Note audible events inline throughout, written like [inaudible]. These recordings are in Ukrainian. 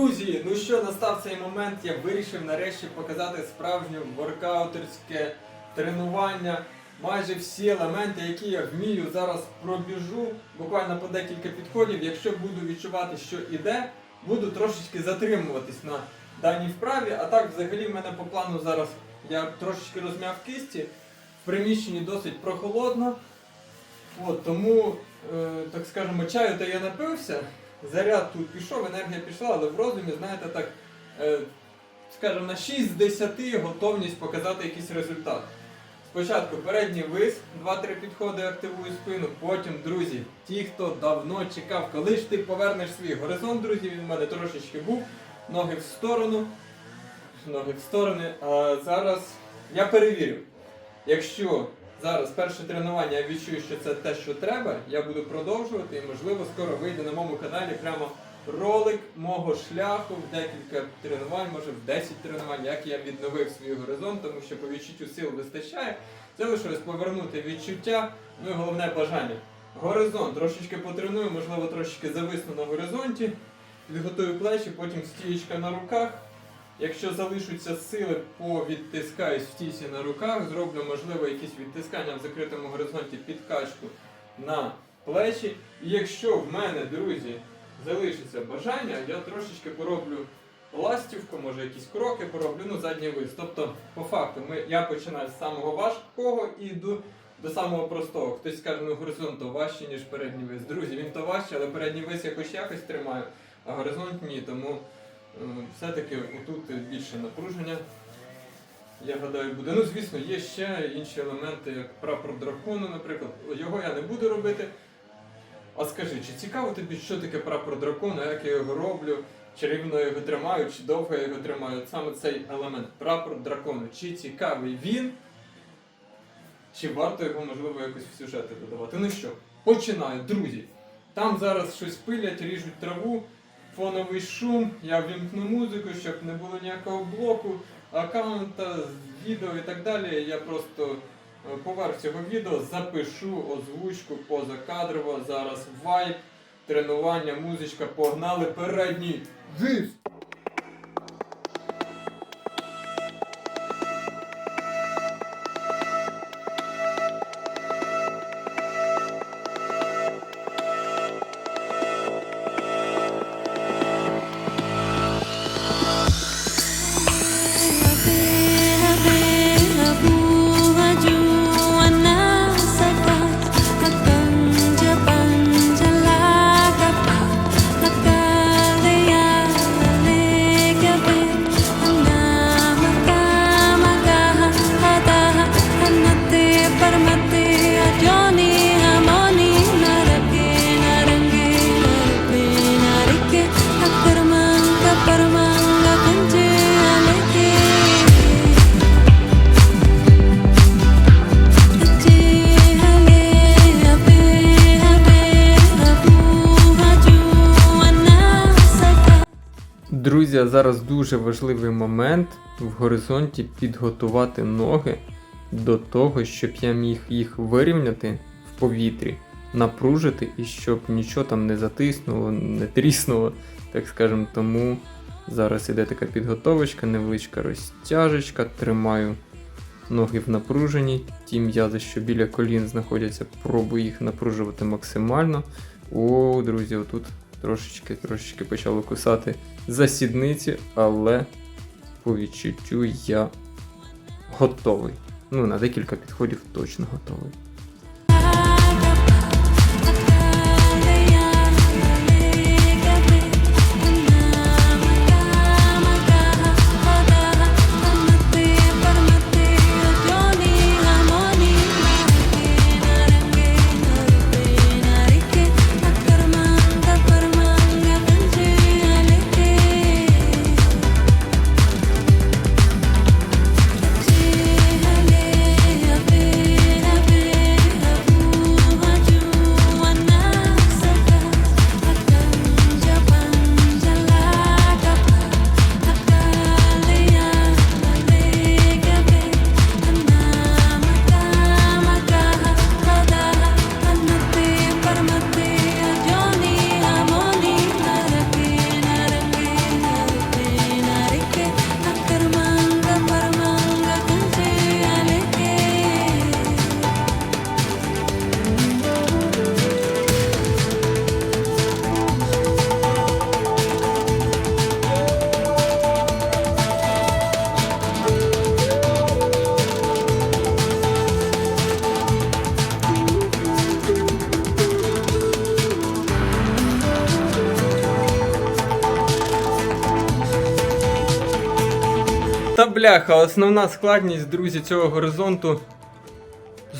Друзі, ну що, настав цей момент, я вирішив нарешті показати справжнє воркаутерське тренування. Майже всі елементи, які я вмію, зараз пробіжу, буквально по декілька підходів. Якщо буду відчувати, що іде, буду трошечки затримуватись на даній вправі. А так, взагалі, в мене по плану зараз я трошечки розм'яв кисті. В приміщенні досить прохолодно. От, тому, е, так скажемо, чаю то я напився, заряд тут пішов, енергія пішла, але в розумі, знаєте, так, е, скажімо, на 6 з 10 готовність показати якийсь результат. Спочатку передній вис, 2-3 підходи, активую спину, потім, друзі, ті, хто давно чекав, коли ж ти повернеш свій горизонт, друзі, він в мене трошечки був, ноги в сторону, ноги в сторони, а зараз я перевірю. Якщо зараз перше тренування я відчую, що це те, що треба, я буду продовжувати і можливо скоро вийде на моєму каналі прямо ролик мого шляху в декілька тренувань, може в 10 тренувань, як я відновив свій горизонт, тому що по відчуттю сил вистачає. Це лишилось повернути відчуття, ну і головне бажання. Горизонт трошечки потреную, можливо, трошечки зависну на горизонті, підготую плечі, потім стієчка на руках. Якщо залишаться сили, повідтискаюсь в тісі на руках, зроблю, можливо, якісь відтискання в закритому горизонті, підкачку на плечі. І якщо в мене, друзі, залишиться бажання, я трошечки пороблю ластівку, може якісь кроки пороблю, ну задній вис. Тобто, по факту, ми, я починаю з самого важкого і йду до самого простого. Хтось скаже, ну горизонт важче, ніж передній вис. Друзі, він то важче, але передній вис я хоч якось тримаю, а горизонт ні. Тому все-таки тут більше напруження. Я гадаю, буде. Ну, звісно, є ще інші елементи, як прапор дракону, наприклад. Його я не буду робити. А скажи, чи цікаво тобі, що таке прапор дракону, як я його роблю, чи рівно його тримаю, чи довго я його тримаю? От саме цей елемент, прапор дракону. Чи цікавий він, чи варто його, можливо, якось в сюжети додавати? Ну що, починаю, друзі. Там зараз щось пилять, ріжуть траву, фоновий шум, я вімкну музику, щоб не було ніякого блоку, аккаунта, відео і так далі. Я просто е, поверх цього відео запишу озвучку позакадрово. Зараз вайп, тренування, музичка, погнали передній. Віз! Друзі, зараз дуже важливий момент в горизонті підготувати ноги до того, щоб я міг їх вирівняти в повітрі, напружити і щоб нічого там не затиснуло, не тріснуло, так скажемо. Тому зараз іде така підготовочка, невеличка розтяжечка, тримаю ноги в напруженні. Ті м'язи, що біля колін знаходяться, пробую їх напружувати максимально. О, друзі, отут трошечки, трошечки почало кусати за сідниці, але по відчуттю я готовий. Ну, на декілька підходів точно готовий. Та бляха, основна складність, друзі, цього горизонту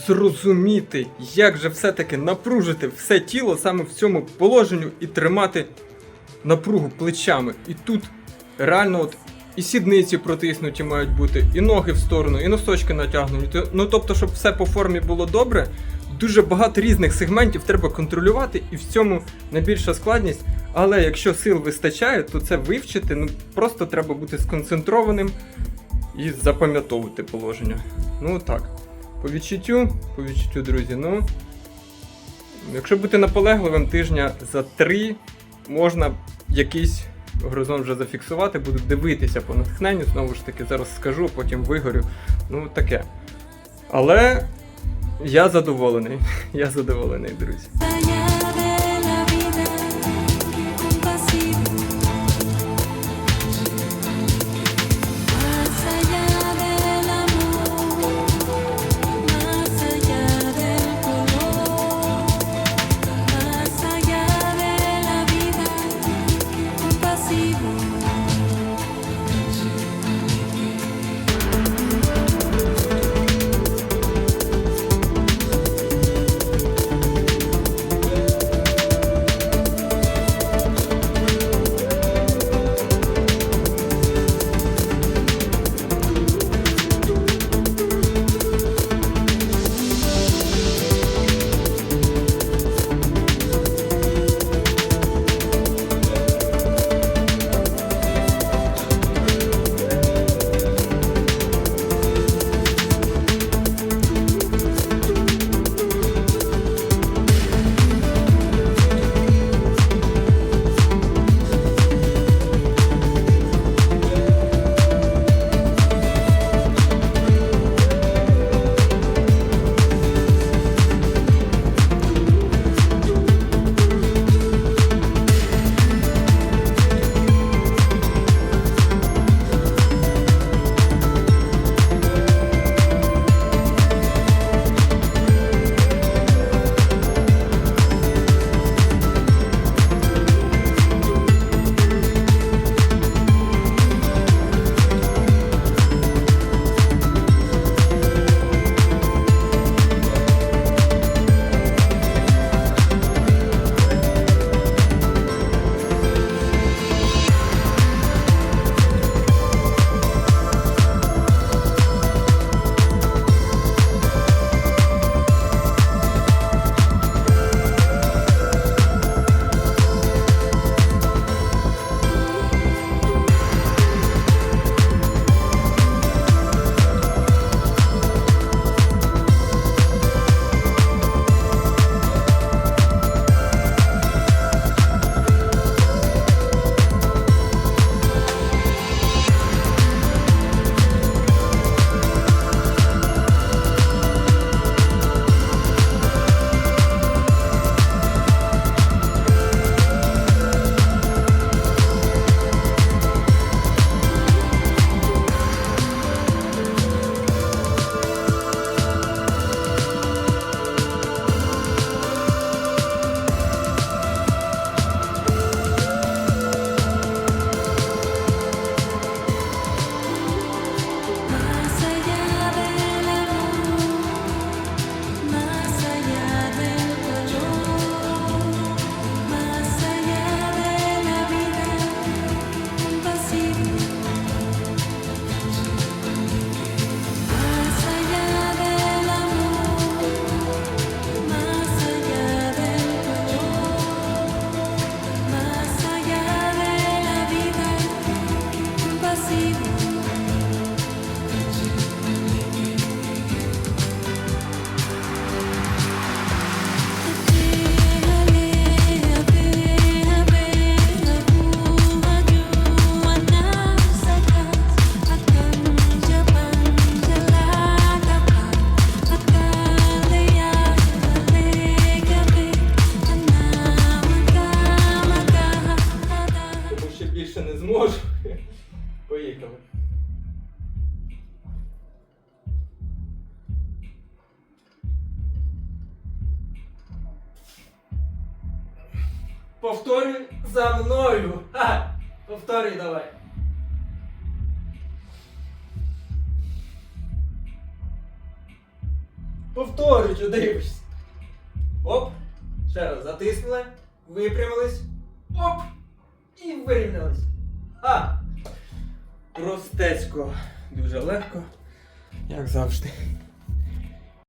зрозуміти, як же все-таки напружити все тіло саме в цьому положенню і тримати напругу плечами. І тут реально от і сідниці протиснуті мають бути, і ноги в сторону, і носочки натягнуті. Ну тобто, щоб все по формі було добре, дуже багато різних сегментів треба контролювати, і в цьому найбільша складність. Але якщо сил вистачає, то це вивчити ну просто треба бути сконцентрованим і запам'ятовувати положення. Ну так. По відчуттю, по відчуттю, друзі, ну. Якщо бути наполегливим, тижня за три можна якийсь горизонт вже зафіксувати, буду дивитися по натхненню, знову ж таки, зараз скажу, потім вигорю. Ну, таке. Але я задоволений. [laughs] Я задоволений, друзі. Повторюй за мною. Ха! Повторюй давай. Повторюй, що дивишся. Оп. Ще раз затиснули. Випрямились. Оп! І вирівнялись. А! Простецько. Дуже легко, як завжди.